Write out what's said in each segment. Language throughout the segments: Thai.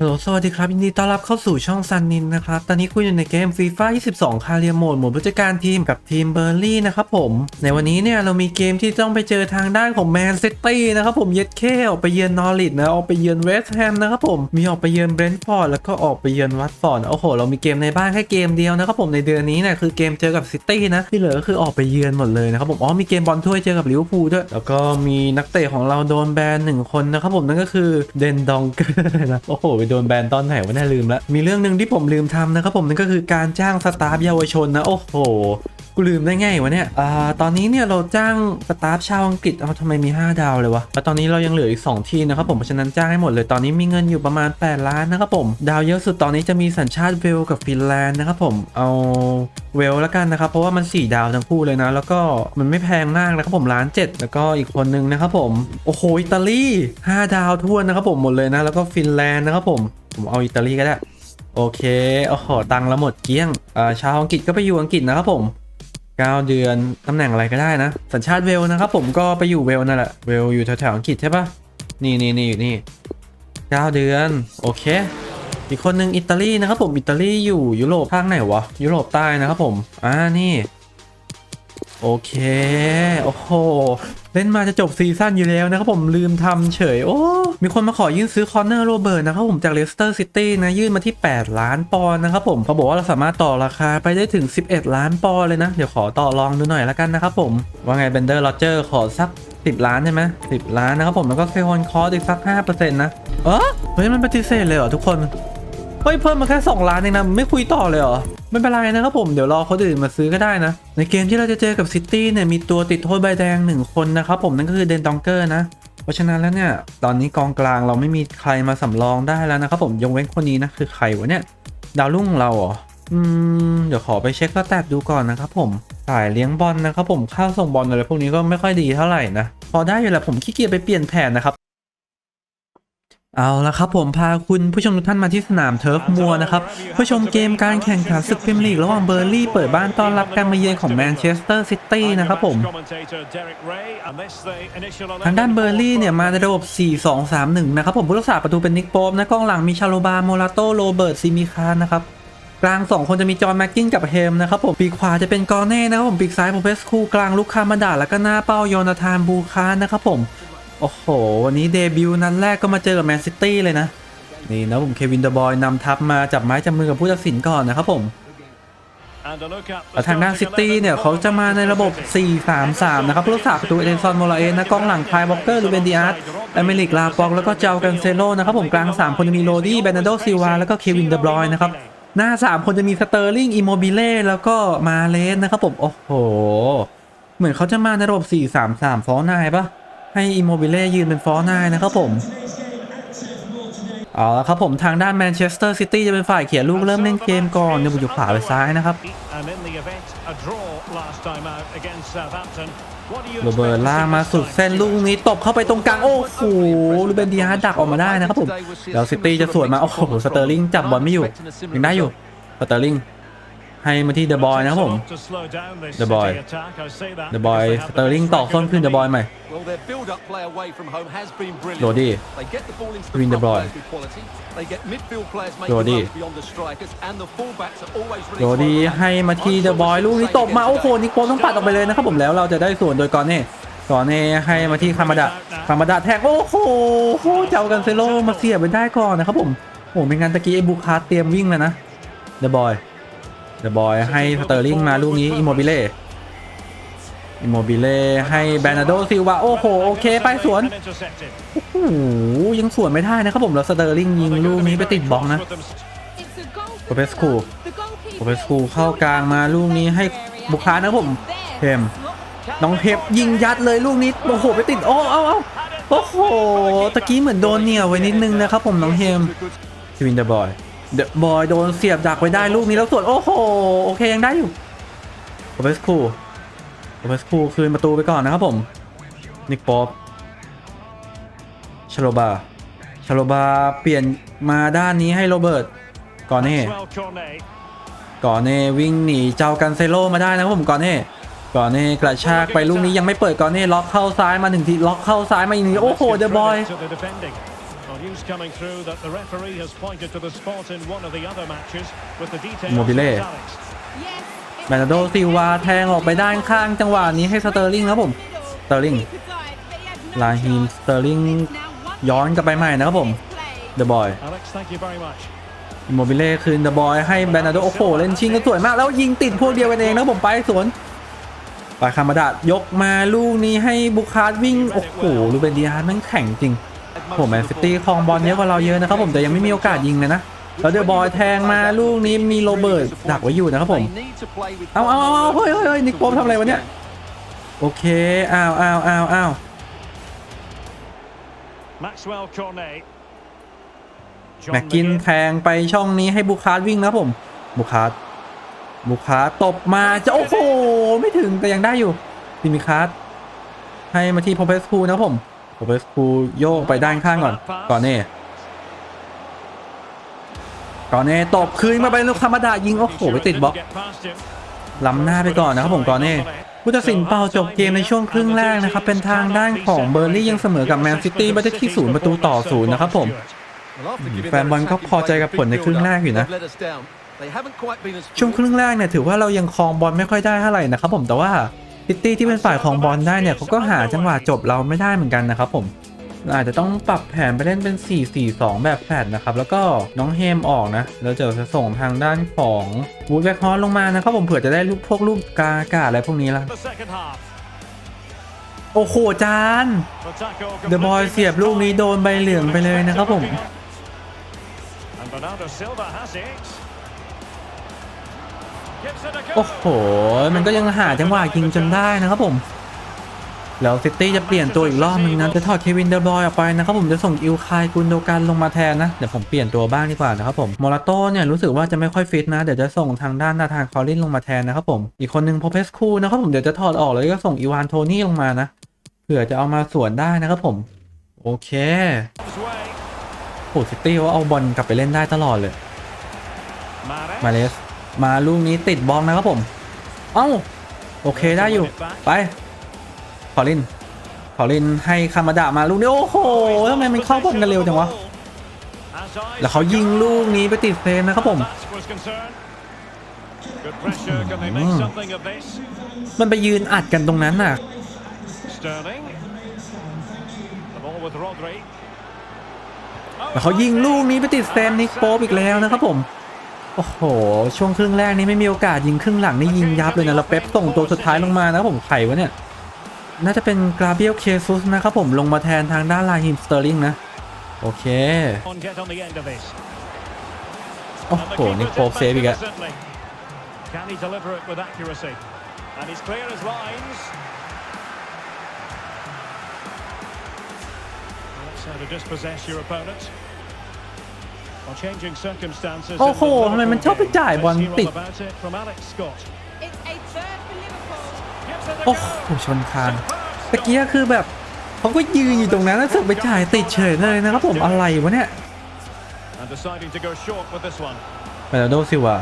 ฮัลโหลสวัสดีครับยินดีต้อนรับเข้าสู่ช่องซันนินนะครับ ตอนนี้คุณอยู่ในเกมฟีฟ่า22 คาเรียโหมดหมดผู้จัดการทีมกับทีมเบอร์ลี่นะครับผม ในวันนี้เนี่ยเรามีเกมที่ต้องไปเจอทางด้านของแมนซิตี้นะครับผมเย็ดเคออกไปเยือนนอริทนะ ออกไปเยือนเวสต์แฮมนะครับผม มีออกไปเยือนเบรนท์ฟอร์ดแล้วก็ออกไปเยือนวัตฟอร์ดโอ้โห เรามีเกมในบ้านแค่เกมเดียวนะครับผมในเดือนนี้เนี่ยคือเกมเจอกับซิตี้นะที่เหลือก็คือออกไปเยือนหมดเลยนะครับผมอ๋อมีเกมบอลถ้วยเจอกับลิเวอร์พูลด้วยแล้วก็มีนักเตะของเราโดนแบนหนึ่งคนนะครับผมนั่นก็คือเดนดองเกอร์นะโอ้โหโดนแบนตอนไหนวะน่าลืมละมีเรื่องหนึ่งที่ผมลืมทำนะครับผมนั่นก็คือการจ้างสตาฟเยาวชนนะโอ้โห กูลืมได้ไงวะเนี่ยอ่าตอนนี้เนี่ยเราจ้างสตาฟชาวอังกฤษเอาทำไมมี 5 ดาวเลยวะแล้วตอนนี้เรายังเหลืออีก 2 ทีมนะครับผมเพราะฉะนั้นจ้างให้หมดเลยตอนนี้มีเงินอยู่ประมาณ 8 ล้านนะครับผม ดาวเยอะสุดตอนนี้จะมีสัญชาติเวลกับฟินแลนด์นะครับผมเอาเวลแล้วกันนะครับเพราะว่ามัน 4 ดาวทั้งคู่เลยนะ แล้วก็มันไม่แพงมากนะครับผมล้านเจ็ดแล้วก็อีกคนนึงนะครับผมโอ้โหอิตาลี 5 ดาวทั่วนะครับผมหมดเลยนะแล้วก็ฟินแลนด์นะครับผมผมเอาอิตาลีก็ได้โอเคโอ้โหตังค์ละหมดเกลี้ยงอ่าชาวอังกฤษก็ไปอยู่อังกฤษนะครับผม 9 เดือน ตำแหน่งอะไรก็ได้นะ สัญชาติเวลนะครับผมก็ไปอยู่เวลนั่นแหละ เวลอยู่แถวๆอังกฤษใช่ปะนี่นี่นี่อยู่นี่ 9 เดือน โอเค อีกคนหนึ่งอิตาลีนะครับผม อิตาลีอยู่ยุโรปภาคไหนวะ ยุโรปใต้นะครับผม อ่า นี่ โอเค โอ้โห เล่นมาจะจบซีซั่นอยู่แล้วนะครับผมลืมทำเฉย โอ้ มีคนมาขอยื่นซื้อคอนเนอร์โรเบิร์ตนะครับผมจากเลสเตอร์ซิตี้นะยื่นมาที่ 8 ล้านปอนด์นะครับผมเขาบอกว่าเราสามารถต่อราคาไปได้ถึง 11 ล้านปอนด์เลยนะ เดี๋ยวขอต่อรองดูหน่อยละกันนะครับผม ว่าไงเบนเดอร์โรเจอร์ขอสัก 10 ล้านใช่ไหม10ล้านนะครับผมแล้วก็เซฮอนคอร์อีกสัก5%นะเออเฮ้ยมันปฏิเสธเลยเหรอทุกคนเฮ้ยเพิ่มมาแค่ 2 ล้านเองนะไม่คุยต่อเลยเหรอไม่เป็นไรนะครับผมเดี๋ยวรอคนอื่นมาซื้อก็ได้นะ ในเกมที่เราจะเจอกับซิตี้เนี่ยมีตัวติดโทษใบแดง 1 คนนะครับผมนั่นก็คือเดนตองเกอร์นะ ราะฉะนั้นแล้วเนี่ยตอนนี้กองกลางเราไม่มีใครมาสำรองได้แล้วนะครับผมยกเว้นคนนี้นะคือใครวะเนี่ยดาวรุ่งเราเหรออืมเดี๋ยวขอไปเช็คสแตทดูก่อนนะครับผมสายเลี้ยงบอลนะครับผมข้าวส่งบอลอะไรพวกนี้ก็ไม่ค่อยดีเท่าไหร่นะพอได้อยู่แหละผมขี้เกียจไปเปลี่ยนแผนนะครับ เอาละครับผมพาคุณผู้ชมทุกท่านมาที่สนามเทิร์ฟมัวนะครับเพื่อชมเกมการแข่งขันศึกพรีเมียร์ลีกระหว่างเบอร์ลี่เปิดบ้านต้อนรับการมาเยือนของแมนเชสเตอร์ซิตี้นะครับผมทางด้านเบอร์ลี่เนี่ยมาในระบบ 4-2-3-1 นะครับผมผู้รักษาประตูเป็นนิกโป๊ปนะกองหลังมีชาโลบาโมราโตโรเบิร์ตซิมิคานนะครับกลาง 2 คนจะมีจอห์นแม็กกินกับเฮมนะครับผมปีกขวาจะเป็นกอร์เน่นะครับผมปีกซ้ายโปรเฟสคูกลางลูกคามาดาแล้วก็หน้าเป้าโยนาธานบูคานนะครับผม โอ้โห วันนี้เดบิวต์นัดแรกก็มาเจอกับแมนซิตี้เลยนะ นี่นะผมเควินเดอะบอยนำทัพมาจับไม้จับมือกับผู้ตัดสินก่อนนะครับผมแล้วทางด้านซิตี้เนี่ยเขาจะมาในระบบ 4-3-3 นะครับผู้รักษาประตูเอเดนซอนโมราเอนนะกองหลังคายวอลเกอร์ลูเบนดิอาร์ตอเมริกลาปอกแล้วก็เจ้ากันเซโลนะครับผมกลาง 3 คนจะมีโรดี้เบรนาโดซิวาแล้วก็เควินเดอะบรอยนะครับหน้า 3 คนจะมีสเตอร์ลิงอิโมบิเล่แล้วก็มาเลนนะครับผม โอ้โห เหมือนเขาจะมาในระบบ 4-3-3ฟอร์นายปะ ให้อิโมบิเล่ยืนเป็นฟอร์นายนะครับผมเอาละครับผมทางด้านแมนเชสเตอร์ซิตี้จะเป็นฝ่ายเขียนลูกเริ่มเล่นเกมก่อนเดี๋ยวผมอยู่ขวาไปซ้ายนะครับโรเบิร์ตล่ากมาสุดเส้นลูกนี้ตบเข้าไปตรงกลาง โอ้โหลูเบนดิอาร์ดักออกมาได้นะครับผมแล้วซิตี้จะสวนมา โอ้โหสเตอร์ลิงจับบอลไม่อยู่ยังได้อยู่สเตอร์ลิง ให้มาที่เดอะบอยนะครับผม The boy The Boy สเตอร์ลิงต่อส้นขึ้นเดอะบอยใหม่ Well, their build-up play away from home has been brilliant. โรดี้ They get the ball into Kevin the De front Bruyne. players with quality. They get midfield players making Rodri. runs beyond the strikers, and the fullbacks are always ready โร to ดี overlap. ให้มาที่เดอะบอยลูกนี้ตบมาโอ้โหนิโก้ต้องปัดออกไปเลยนะครับผมแล้วเราจะได้ส่วนโดยกอนเน่กอนเน่ให้มาที่คามาดะคามาดะแทงโอ้โหเจ้ากันเซโลมาเสียบไปได้ก่อนนะครับผมโอ้โหไม่งั้นตะกี้ไอ้บูคาร์เตรียมวิ่งแล้วนะเดอะบอย เดอะบอยให้สเตอร์ลิงมาลูกนี้อิโมบิเล่อิโมบิเล่ให้แบรนาโดซิลวาโอ้โห โอเค ไปสวน โอ้โห ยังสวนไม่ได้นะครับผมแล้วสเตอร์ลิงยิงลูกนี้ไปติดบล็อกนะโปเฟสคูโปเฟสคูเข้ากลางมาลูกนี้ให้บุคคานะผมเทมน้องเทปยิงยัดเลยลูกนี้โอ้โหไปติดโอ้เอาเอาโอ้โหตะกี้เหมือนโดนเหนี่ยวไว้นิดนึงนะครับผมน้องเทมทวินเดอะบอย เดอะบอยโดนเสียบดักไว้ได้ลูกนี้แล้วส่วนโอ้โหโอเคยังได้อยู่โปรเฟสคูโปรเฟสคูคืนประตูไปก่อนนะครับผมนิกป๊อปชโลบาชโลบาเปลี่ยนมาด้านนี้ให้โรเบิร์ตก่อนนี่ก่อนเน่วิ่งหนีเจ้ากันเซโลมาได้นะครับผมก่อนเน่ก่อนเน่กระชากไปลูกนี้ยังไม่เปิดก่อนเน่ล็อกเข้าซ้ายมาหนึ่งทีล็อกเข้าซ้ายมาอีกหนึ่งทีโอ้โหเดอะบอย news coming through that the referee has pointed to the spot in one of the other matches with the details. Immobile. Alex. Yes. แบรนาโดซิลวาแทงออกไปด้านข้างจังหวะนี้ให้สเตอร์ลิงครับผมสเตอร์ลิงลาฮีมสเตอร์ลิงย้อนกลับไปใหม่นะครับผมเดอะบอย Alex, thank you very much. อิโมบิเล่คืนเดอะบอยให้แบรนาโดโอ้โหเล่นชิงกันสวยมาก แล้วยิงติดพวกเดียวกันเองนะครับผมไปสวนไปคามาดะยกมาลูกนี้ให้บุคาร์ดวิ่ง โอ้โหลูเบนดีอาร์แม่งแข็งจริง ผมแมนซิตี้ครองบอลเยอะกว่าเราเยอะนะครับผมแต่ยังไม่มีโอกาสยิงเลยนะแล้วเดอะบอยแทงมาลูกนี้มีโรเบิร์ตดักไว้อยู่นะครับผม They need to play with เอาเอาเอาเอาเฮ้ยเฮ้ยเฮ้ยนิกโป๊ปทำอะไรวะเนี่ยโอเคอ้าวอ้าวอ้าวอ้าว Maxwell Cornet. John แม็กกิน McGinn. แทงไปช่องนี้ให้บุคาร์ดวิ่งนะครับผมบุคาร์ดบุคาร์ดตบมาจะโอ้โหไม่ถึงแต่ยังได้อยู่ดิมิคาร์ดให้มาที่โพเปสคูนะครับผม โพเปสคูโยกไปด้านข้างก่อน ก่อนเน่ก่อนเน่ตบคืนมาไปลูกธรรมดายิง โอ้โห ไปติดบล็อกล้ำหน้าไปก่อนนะครับผมก่อนเน่ผู้ตัดสินเป่าจบเกมในช่วงครึ่งแรกนะครับ เป็นทางด้านของเบอร์ลี่ยังเสมอกับแมนซิตี้มาได้ที่ศูนย์ประตูต่อศูนย์นะครับผมแฟนบอลก็พอใจกับผลในครึ่งแรกอยู่นะ ช่วงครึ่งแรกเนี่ยถือว่าเรายังครองบอลไม่ค่อยได้เท่าไหร่นะครับผมแต่ว่า ซิตี้ที่เป็นฝ่ายครองบอลได้เนี่ยเขาก็หาจังหวะจบเราไม่ได้เหมือนกันนะครับผมอาจจะต้องปรับแผนไปเล่นเป็น 4-4-2 แบบแผนนะครับ แล้วก็น้องเฮมออกนะ แล้วเดี๋ยวจะส่งทางด้านของวูดแบ็คฮอร์ลงมานะครับผมเผื่อจะได้ลูกพวกลูกกากาอะไรพวกนี้ละโอ้โหจานเดอะบอยเสียบลูกนี้โดนใบเหลืองไปเลยนะครับผม โอ้โห มันก็ยังหาจังหวะยิงจนได้นะครับผม แล้วซิตี้จะเปลี่ยนตัวอีกรอบนึงนะ จะถอดเควินเดอร์บอยออกไปนะครับผม จะส่งอิลคายกุนโดกันลงมาแทนนะ เดี๋ยวผมเปลี่ยนตัวบ้างดีกว่านะครับผมโมราโต้เนี่ยรู้สึกว่าจะไม่ค่อยฟิตนะ เดี๋ยวจะส่งทางด้านนาธานคอลลินลงมาแทนนะครับผม อีกคนนึงโพเพสคูนะครับผม เดี๋ยวจะถอดออกแล้วก็ส่งอีวานโทนี่ลงมานะ เผื่อจะเอามาสวนได้นะครับผม โอเคโอ้ซิตี้ว่าเอาบอลกลับไปเล่นได้ตลอดเลย มาเลส มาลูกนี้ติดบอลนะครับผม เอ้า โอเคได้อยู่ ไปคอลินคอลินให้คามาดะมาลูกนี้ โอ้โหทำไมมันเข้าบอลกันเร็วจังวะ แล้วเขายิงลูกนี้ไปติดเฟรมนะครับผม มันไปยืนอัดกันตรงนั้นน่ะ แล้วเขายิงลูกนี้ไปติดเฟรมนิกโป๊ปอีกแล้วนะครับผม โอ้โห ช่วงครึ่งแรกนี้ไม่มีโอกาสยิงครึ่งหลังนี่ยิงยับเลยนะ แล้วเป๊ปส่งตัวสุดท้ายลงมานะผมไขวะเนี่ย น่าจะเป็นกราเบียลเคซุสนะครับผมลงมาแทนทางด้านลายฮิมสเตอร์ลิงนะ โอเค โอ้โหนิก keeper's โป๊ป in เซฟอีกอะ Can he deliver it with accuracy? And he's clear as lines. That's how to dispossess your opponent. Well, changing circumstances. โอ้โห in the ทำไมมัน Liverpool ชอบไป game. จ่ายบอล Let's hear all ติด about it from Alex Scott. It's a third for Liverpool. Gives it a โอ้ go. โหชนคานตะกี้คือแบบเขาก็ยืนอยู่ตรงนั้นแล้วสึกไปจ่ายติดเฉยเลยนะครับผมอะไรวะเนี่ย And deciding to go short with this one. แบรโดซิลวา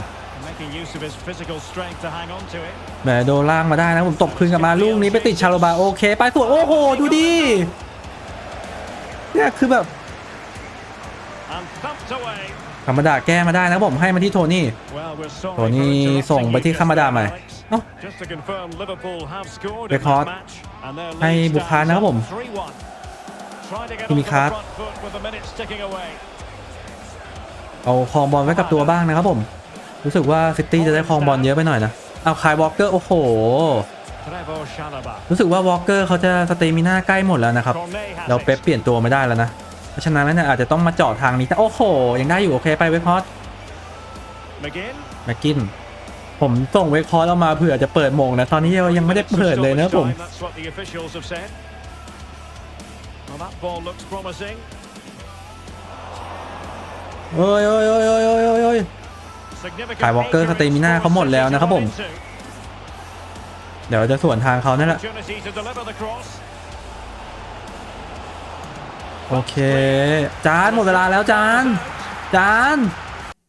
Making use of his physical strength to hang on to it. แบรโดล่างมาได้นะผมตบคืนกลับมาลูกนี้ไปติดชาโลบาโอเค ไปสวยโอ้โห ดูดิเนี่ยคือแบบ And thumped away. ธรรมดาแก้มาได้นะผมให้มาที่โทนี่ Well, we're sorry โทนี่ for interrupting ส่งไปที่ you คามาดา just ใหม่ there, Alex. เอ้า Just to confirm, Liverpool have scored in เรคคอร์ด this match, and their ให้ lead บุคคา stands นะครับผม up 3-1. Trying to get ที่มี onto คาร์ด the front foot with the minutes ticking away. เอาครองบอลไว้กับตัวบ้างนะครับผม รู้สึกว่าซิตี้จะได้ครองบอลเยอะไปหน่อยนะเอาคายวอลเกอร์โอ้โห Trevor Chalobah. รู้สึกว่าวอลเกอร์เขาจะสเตมิน่าใกล้หมดแล้วนะครับ Cornet has เรา it. เป๊ปเปลี่ยนตัวไม่ได้แล้วนะเพ ราะฉะนั้นแล้วเนี่ยอาจจะต้องมาเจาะทางนี้แต่โอ้โห ยังได้อยู่โอเคไปเวคฮอต McGinn. แม็กกินผมส่งเวคฮอตเอามาเผื่อจะเปิดโมงนะตอนนี้ยังไม่ได้เปิดเลยนะผม That's what the officials have said. Well, that ball looks promising. เอ้ยเอ้ยเอ้ยเอ้ยเอ้ยเอ้ยเอ้ย Significant ขาย วอลเกอร์ danger สเตมิน่า in เขาหมดแล้วนะครับผม into. เดี๋ยวจะสวนทางเขานั่นแหละ โอเค จานหมดเวลาแล้วจาน จาน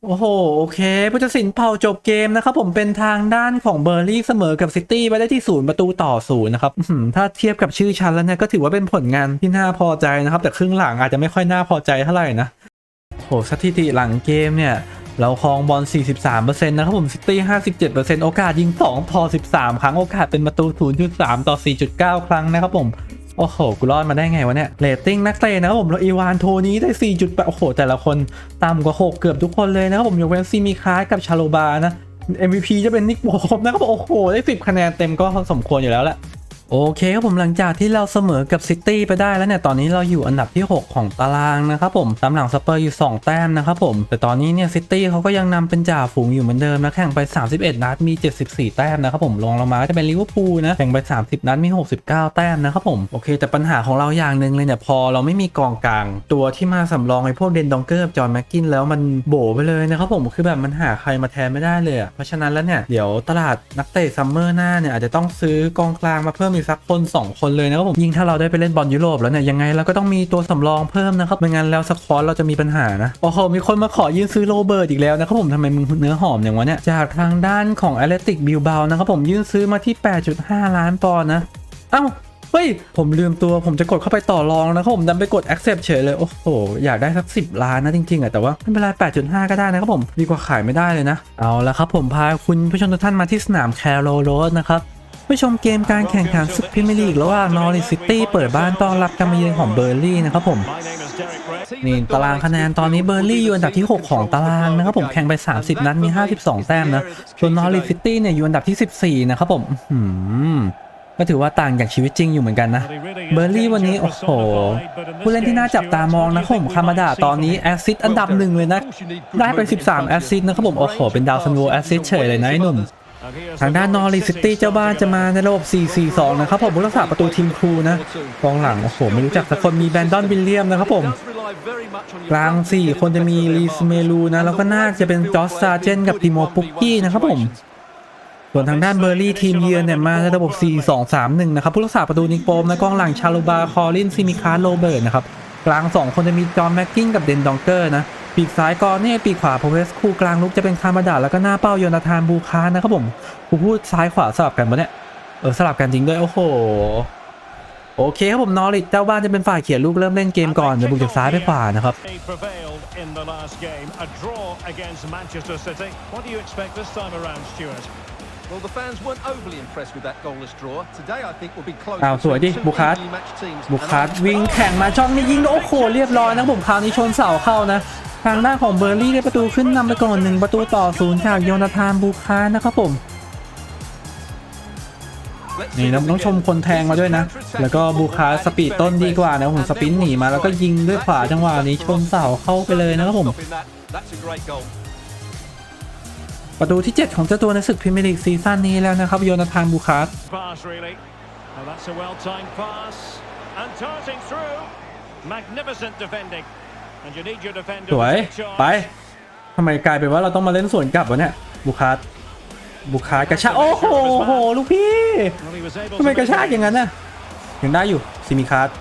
โอ้โห โอเคผู้ตัดสินเป่าจบเกมนะครับ ผมเป็นทางด้านของเบอร์ลี่เสมอกับซิตี้ไปได้ที่ศูนย์ประตูต่อศูนย์นะครับถ้าเทียบกับชื่อชั้นแล้วเนี่ยก็ถือว่าเป็นผลงานที่น่าพอใจนะครับ แต่ครึ่งหลังอาจจะไม่ค่อยน่าพอใจเท่าไหร่นะโหสถิติหลังเกมเนี่ยเราครองบอล 43%นะครับผมซิตี้57%โอกาสยิง 2 พอ 13 ครั้ง โอกาสเป็นประตู 0.3 ต่อ 4.9 ครั้งนะครับผม โอ้โห กูรอดมาได้ไงวะเนี่ยเรตติ้งนักเตะนะครับผมเราอีวานโทนี้ได้ 4.8 โอ้โห แต่ละคนต่ำกว่า 6 เกือบทุกคนเลยนะครับผมยกเว้นซีมีคลาสกับชาโลบานะ MVP จะเป็นนิกโบมนะครับโอ้โห ได้ 10 คะแนนเต็มก็สมควรอยู่แล้วแหละ โอเคครับผมหลังจากที่เราเสมอกับซิตี้ไปได้แล้วเนี่ยตอนนี้เราอยู่อันดับที่ 6 ของตารางนะครับผมตามหลังสเปอร์อยู่ 2 แต้มนะครับผมแต่ตอนนี้เนี่ยซิตี้เขาก็ยังนำเป็นจ่าฝูงอยู่เหมือนเดิมนะแข่งไป 31 นัดมี 74 แต้มนะครับผมลงลงมาก็จะเป็นลิเวอร์พูลนะแข่งไป 30 นัดมี 69 แต้มนะครับผมโอเค แต่ปัญหาของเราอย่างหนึ่งเลยเนี่ยพอเราไม่มีกองกลาง ตัวที่มาสำรองไอ้พวกเดนดองเกอร์กับจอห์นแม็กกินแล้วมันโบไปเลยนะครับผมคือแบบมันหาใครมาแทนไม่ได้เลยเพราะฉะนั้นแล้วเนี่ยเดี๋ยวตลาดนักเตะซัมเมอร์หน้าเนี่ยอาจจะต้องซื้อกองกลางมาเพิ่มอีกสักคน 2 คนเลยนะครับผมยิ่งถ้าเราได้ไปเล่นบอลยุโรปแล้วเนี่ยยังไงเราก็ต้องมีตัวสำรองเพิ่มนะครับไม่งั้นแล้วสควอตเราจะมีปัญหานะโอ้โหมีคนมาขอยืนซื้อโรเบิร์ตอีกแล้วนะครับผมทำไมมึงเนื้อหอมอย่างวะเนี่ยจากทางด้านของแอตเลติกบิลบานะครับผมยื่นซื้อมาที่ 8.5 ล้านปอนด์นะเอ้าเฮ้ย ผมลืมตัวผมจะกดเข้าไปต่อรองนะครับผมดันไปกด accept เฉยเลย โอ้โห อยากได้สัก 10 ล้านนะจริง ๆอะแต่ว่าไม่เป็นไร 8.5 ก็ได้นะครับผม ดีกว่าขายไม่ได้เลยนะ เอาละครับผมพาคุณผู้ชมทุกท่านมาที่สนามแคโรโรสนะครับ ไปชมเกมการแข่งขันศึกพรีเมียร์ลีกระหว่างนอริซิตี้เปิดบ้านต้อนรับการมาเยือนของเบอร์ลี่นะครับผมนี่ตารางคะแนนตอนนี้เบอร์ลี่อยู่อันดับที่ 6 ของตารางนะครับผมแข่งไป 30 นัดมี 52 แต้มนะส่วนนอริซิตี้เนี่ยอยู่อันดับที่ 14 นะครับผมอื้อหือก็ถือว่าต่างจากชีวิตจริงอยู่เหมือนกันนะ เบอร์ลี่วันนี้ โอ้โห ผู้เล่นที่น่าจับตามองนะผมคามาดาตอนนี้แอสซิสอันดับหนึ่งเลยนะ ได้ไป 13 แอสซิสนะครับผม โอ้โห เป็นดาวซันโวแอสซิสเฉยเลยนะไอ้หนุ่ม ทางด้านนอริซิตี้เจ้าบ้านจะมาในระบบ 4-4-2 นะครับผมผู้รักษาประตูทีมครูนะกองหลัง โอ้โห ไม่รู้จักสักคนมีแบรนดอนวิลเลียมนะครับผม กลาง 4 คนจะมีลีสเมลูนะ แล้วก็น่าจะเป็นจอร์จซาเจนกับติโมปุกกี้นะครับผม ส่วนทางด้านเบอร์ลี่ทีมเยือนเนี่ยมาในระบบ 4-2-3-1 นะครับผู้รักษาประตูนิกโปมนะกองหลังชาลูบาคอลินซิมิคาร์โรเบิร์ตนะครับกลาง 2 คนจะมีจอห์นแม็กกินกับเดนดองเกอร์นะ ปีกซ้ายกอนเนี่ยปีกขวาโพเวสคู่กลางลุกจะเป็นคามาดาแล้วก็หน้าเป้าโยนาธานบูคานะครับผมกูพูดซ้ายขวาสลับกันปะเนี่ยเออสลับกันจริงด้วย โอ้โห โอเคครับผมนอริทเจ้าบ้านจะเป็นฝ่ายเขียนลูกเริ่มเล่นเกมก่อนจะบุกจากซ้ายไปขวานะครับ in the last game, a draw against Manchester City. What do you expect this time around, Stuart? Well, the fans weren't overly impressed with that goalless draw. Today, I think will be close. อ้าวสวยดิ between two บุคาร์ evenly matched teams. บุ And คาร์ I วิ่งแข่งมาช่องนี้ยิงโอ้โหเรียบร้อยนะผมคราวนี้ชนเสาเข้านะ ทางด้านของเบอร์ลี่ได้ประตูขึ้นนำไปก่อนหนึ่งประตูต่อศูนย์จากโยนาธานบูคาร์นะครับผม Let's นี่ see นะ this ต้องชม again. คนแทงมาด้วยนะ แล้วก็บูคาร์สปีดต้นดีกว่านะผมสปรินต์หนีมาแล้วก็ยิงด้วยขวาจังหวะนี้ชนเสาเข้าไปเลยนะครับผม ประตูที่ 7 ของเจ้าตัวในศึกพรีเมียร์ลีกซีซั่นนี้แล้วนะครับโยนาธานบูคาร์ Pass, really. Now that's a well-timed pass. And darting through. Magnificent defending. And you need your defender สวย to take charge. ไปทำไมกลายเป็นว่าเราต้องมาเล่นสวนกลับวะเนี่ยบูคาร์บูคาร์กระชากโอ้โหโอ้โหลูกพี่ Well, he was able ทำไม to กระชากอย่างนั้นน่ะยังได้อยู่ซิมิคาร์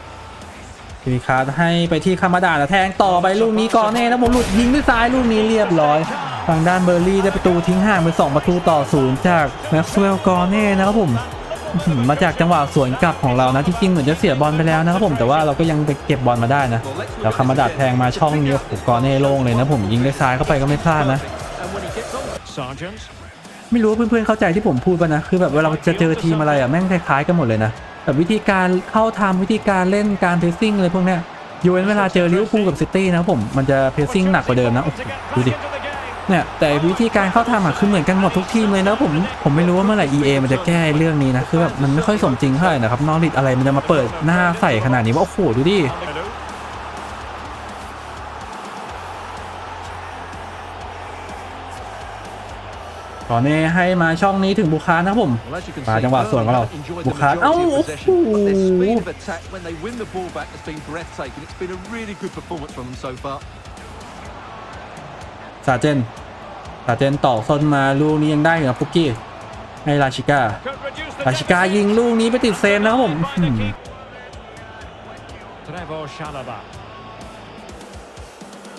ซิมิคาร์ให้ไปที่คามาดาแล้วแทงต่อไปลูกนี้ก่อนแน่แล้วผมหลุดยิงด้วยซ้ายลูกนี้เรียบร้อย ทางด้านเบอร์ลี่ได้ประตูทิ้งห่างไป2ประตูต่อศูนย์จากแม็กซ์เวลล์กอร์เน่นะครับผมมาจากจังหวะสวนกลับของเรานะที่จริงเหมือนจะเสียบอลไปแล้วนะครับผมแต่ว่าเราก็ยังไปเก็บบอลมาได้นะแล้วคามาดาแทงมาช่องนี้โอ้โหกอร์เน่โล่งเลยนะผมยิงด้วยซ้ายเข้าไปก็ไม่พลาดนะไม่รู้เพื่อนๆเข้าใจที่ผมพูดป่ะนะคือแบบเวลาจะเจอทีมอะไรอะแม่งคล้ายๆกันหมดเลยนะแบบวิธีการเข้าทำวิธีการเล่นการเพรสซิ่งอะไรพวกเนี้ยยกเว้นเวลาเจอลิเวอร์พูลกับซิตี้นะผมมันจะเพรสซิ่งหนักกว่าเดิมนะดูดิ เนี่ยแต่วิธีการเข้าทำอะคือเหมือนกันหมดทุกทีมเลยนะผมผมไม่รู้ว่าเมื่อไหร่ EA มันจะแก้เรื่องนี้นะคือแบบมันไม่ค่อยสมจริงเท่าไหร่นะครับนอริดอะไรมันจะมาเปิดหน้าใส่ขนาดนี้ว่าโอ้โหดูดิ Alou. ตอนนี้ให้มาช่องนี้ถึงบุคานะครับผม Well, as you can มา see, จังหวะสวนของเรา Burnley enjoyed the บุคาร์ majority เอ้า of โอ้ possession, โห ซาเจนซาเจนต่อส้นมาลูกนี้ยังได้อยู่นะปุกกี้ให้ราชิก้า Could reduce the ราชิกายิงลูกนี้ไปติดเซฟนะครับผม By อื the ม keeper. Trevor Chalobah.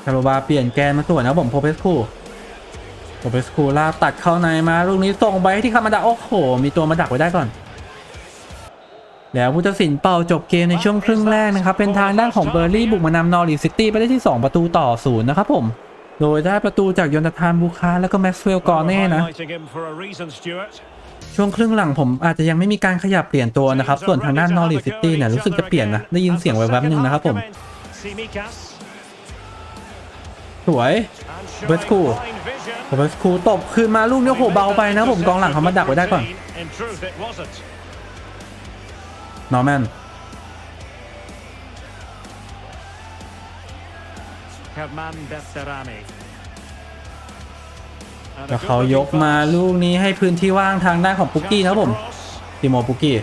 คาโรบาเปลี่ยนแกนมาส่วนนะครับผมโพเปสคูโอเปสคูลากตัดเข้าในมาลูกนี้ส่งไปให้ที่คามาดาโอ้โห มีตัวมาดักไว้ได้ก่อน แล้วผู้ตัดสินเป่าจบเกมในช่วงครึ่งแรกนะครับ เป็นทางด้านของเบอร์ลี่บุกมานำนอริซิตี้ไปได้ที่ 2 ประตูต่อศูนย์นะครับผม โดยได้ประตูจากยอนทานบูคาแล้วก็แม็กซ์เวลกอร์เน่นะ Highlighting him for a reason, Stuart. ช่วงครึ่งหลังผมอาจจะยังไม่มีการขยับเปลี่ยนตัวนะครับ ส่วนทางด้านนอริซิตี้เนี่ยรู้สึกจะเปลี่ยนนะ ได้ยินเสียงแวบๆหนึ่งนะครับผม Tsimikas. สวย And Let's showing go. fine vision. โอเปสคูตบคืนมาลูกนี้โอ้โหเบาไปนะผมกองหลังเขามาดักไว้ได้ก่อน In truth, it wasn't. นอร์แมน แล้ว good เขายก looking มา pass. ลูกนี้ให้พื้นที่ว่างทางด้านของปุกกี้นะครับผม Chance across. ติโมปุกกี้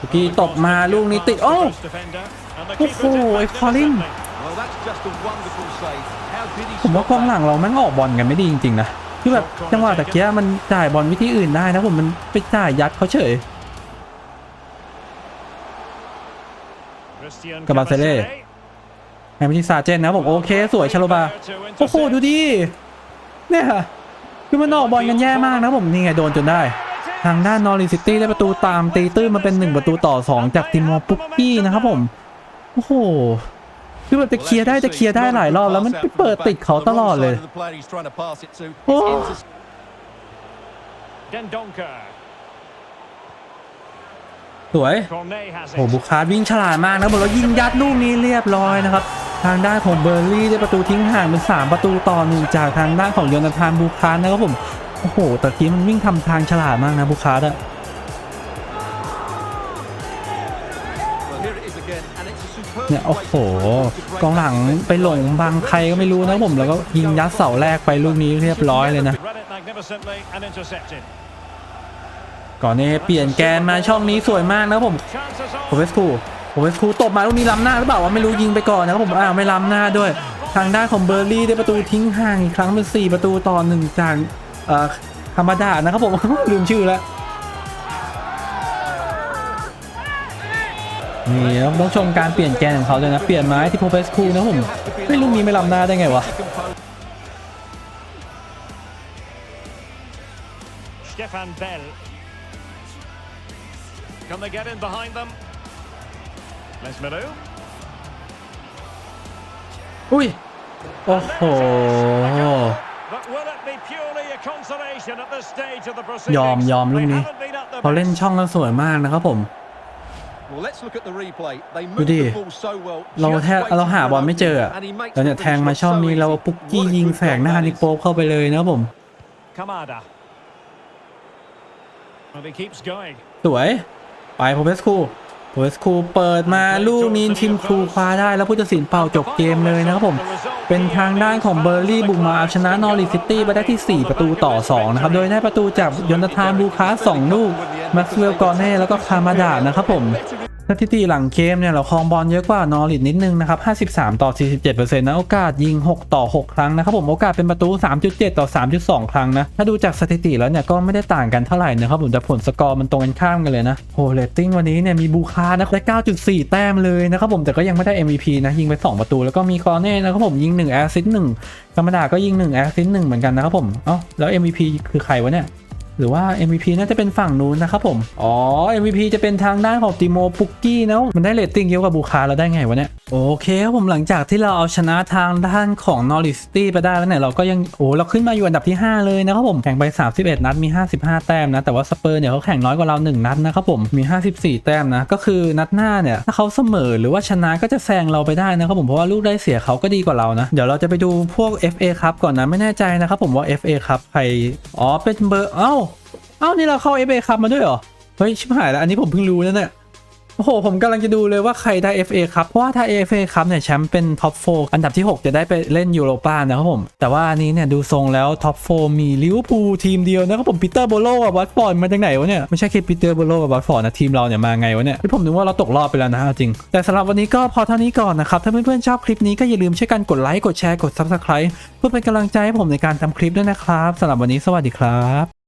ปุกกี้ตบมาลูกนี้ติดโอ้ First defender. And the โอ้ keeper โห did ไอ้คอลิน magnificently. Well, that's just a wonderful save. How did he ผมว่า stop กองห that? ลังเราแม่งออกบอลกันไม่ดีจริงๆนะคือแบบจังหวะตะเกียมันจ่ายบอลวิธีอื่นได้นะผมมันไปจ่ายยัดเขาเฉย Christian กับบาเซเล่ Kabasele. ให้ไปที่ซาเจนนะครับผมโอเค สวยชาโลบาโอ้โหดูดิเนี่ยคือมันออกบอลกันแย่มากนะผมนี่ไงโดนจนได้ ทางด้านนอริซิตี้ได้ประตูตามตีตื้นมาเป็น 1 ประตูต่อ 2 จากติโมปุกกี้นะครับผมโอ้โหคือแบบจะเคลียร์ได้จะเคลียร์ได้หลายรอบแล้วมันไปเปิดติดเขาตลอดเลยโอ้ Dendonker. สวย Cornet has โอ้ it. บุคาร์วิ่งฉลาดมากนะผมแล้วยิงยัดลูกนี้เรียบร้อยนะครับ ทางด้านของเบอร์ลี่ได้ประตูทิ้งห่างเป็น 3 ประตูต่อหนึ่งจากทางด้านของโยนาธานบูคาร์นะครับผม โอ้โหแต่ทีมันวิ่งทำทางฉลาดมากนะบูคาร์อะเนี่ยโอ้โหกองหลังไปหลงบางใครก็ไม่รู้นะผมแล้วก็ยิงยัดเสาแรกไปลูกนี้เรียบร้อยเลยนะ Read it magnificently and intercepted. ก่อนนี้เปลี่ยนแกนมาช่องนี้สวยมากนะครับผม Chances โอ on. เวสคู โอเวสคูตบมาลูกนี้ล้ำหน้าหรือเปล่าวะไม่รู้ยิงไปก่อนนะครับผมอ้าวไม่ล้ำหน้าด้วย ทางด้านของเบอร์ลี่ได้ประตูทิ้งห่างอีกครั้งเป็น 4 ประตูต่อหนึ่งจากเอ่อธรรมดานะครับผมลืมชื่อแล้วนี่ต้องต้องชมการเปลี่ยนแกนของเขาเลยนะ เปลี่ยนไม้ที่โพเวสคูนะผมไม่ลูกนี้ไม่ล้ำหน้าได้ไงวะ Stefan Bell. Can they get in behind them? Les Milou. อุ้ย โอ้โห But will it be purely a consolation at this stage of the proceedings? ยอมยอมลูก They นี้ haven't been at their เขาเล่น best. ช่องกันสวยมากนะครับผม Well, let's look at the replay. They ดู moved ดิ the ball so well. เรา just แทบ waiting เราหา for บอล an ไม่เจอ opening, อะ and he makes แล้วเนี่ย the แทงมา finish ช่อง look so นี้เรา easy. ปุกกี้ What a ยิง good แฝง goal หน้า that นิ is. โป๊ปเข้าไปเลยนะครับผม Kamada. And he keeps going. สวย ไปโพเวสคูโพ เวิร์สคูเปิดมาลูกนี้ทีมครูคว้าได้แล้วผู้ตัดสินเป่าจบเกมเลยนะครับผม เป็นทางด้านของเบอร์ลี่บุกมาเอาชนะนอริซิตี้ไปได้ที่ 4 ประตูต่อ 2 นะครับ โดยได้ประตูจากยนทานบูคาส2ลูกแม็กซ์เวลกอร์เน่แล้วก็คามาดานะครับผม สถิติหลังเกมเนี่ยเราครองบอลเยอะกว่านอริดนิดนึงนะครับ 53 ต่อ 47%นะโอกาสยิง 6 ต่อ 6 ครั้งนะครับผมโอกาสเป็นประตู 3.7 ต่อ 3.2 ครั้งนะ ถ้าดูจากสถิติแล้วเนี่ยก็ไม่ได้ต่างกันเท่าไหร่นะครับผมแต่ผลสกอร์มันตรงกันข้ามกันเลยนะโหเรตติ้งวันนี้เนี่ยมีบูคานะได้ 9.4 แต้มเลยนะครับผมแต่ก็ยังไม่ได้ MVP นะยิงไป 2 ประตู แล้วก็มีกอร์เน่นะครับผมยิง1แอสซิสต์1ธรรมดาก็ยิง1แอสซิสต์1เหมือนกันนะครับผมเอ้าแล้ว MVP คือใครวะเนี่ย หรือว่า MVP น่าจะเป็นฝั่งนู้นนะครับผม อ๋อ MVP จะเป็นทางด้านของติโมปุกกี้นะมันได้เรตติ้งเยอะกว่าบูคาแล้วได้ไงวะเนี่ย โอเคครับผมหลังจากที่เราเอาชนะทางด้านของนอริสตี้ไปได้แล้วเนี่ย เราก็ยัง โอ้ เราขึ้นมาอยู่อันดับที่ 5 เลยนะครับผม แข่งไป 31 นัดมี 55 แต้มนะ แต่ว่าสเปอร์เนี่ยเขาแข่งน้อยกว่าเรา 1 นัดนะครับผม มี 54 แต้มนะ ก็คือนัดหน้าเนี่ย ถ้าเขาเสมอหรือว่าชนะก็จะแซงเราไปได้นะครับผม เพราะว่าลูกได้เสียเขาก็ดีกว่าเรานะ เดี๋ยวเราจะไปดูพวก FA ครับก่อนนะ ไม่แน่ใจนะครับผมว่า FA ครับใคร อ๋อ เป็นเบอร์ เอ้า เอ้านี่เราเข้า FA คัพมาด้วยเหรอ เฮ้ย ชิบหายแล้ว อันนี้ผมเพิ่งรู้นั่นแหละโอ้โห ผมกำลังจะดูเลยว่าใครได้ FA ครับ เพราะว่าถ้า FA ครับเนี่ยแชมป์เป็นท็อป 4 อันดับที่ 6 จะได้ไปเล่นยูโรปานะครับผม แต่ว่านี้เนี่ยดูทรงแล้วท็อป 4 มีลิเวอร์พูลทีมเดียวนะครับผมปีเตอร์โบโลกับวัตฟอร์ดมาจากไหนวะเนี่ย ไม่ใช่แค่ปีเตอร์โบโลกับวัตฟอร์ดนะทีมเราเนี่ยมาไงวะเนี่ยที่ผมนึกว่าเราตกรอบไปแล้วนะจริง แต่สำหรับวันนี้ก็พอเท่านี้ก่อนนะครับ ถ้าเพื่อนๆชอบคลิปนี้ก็อย่าลืมช่วยกันกดไลค์กดแชร์กด Subscribe เพื่อเป็นกำลังใจให้ผมในการทำคลิปด้วยนะครับสำหรับวันนี้สวัสดีครับ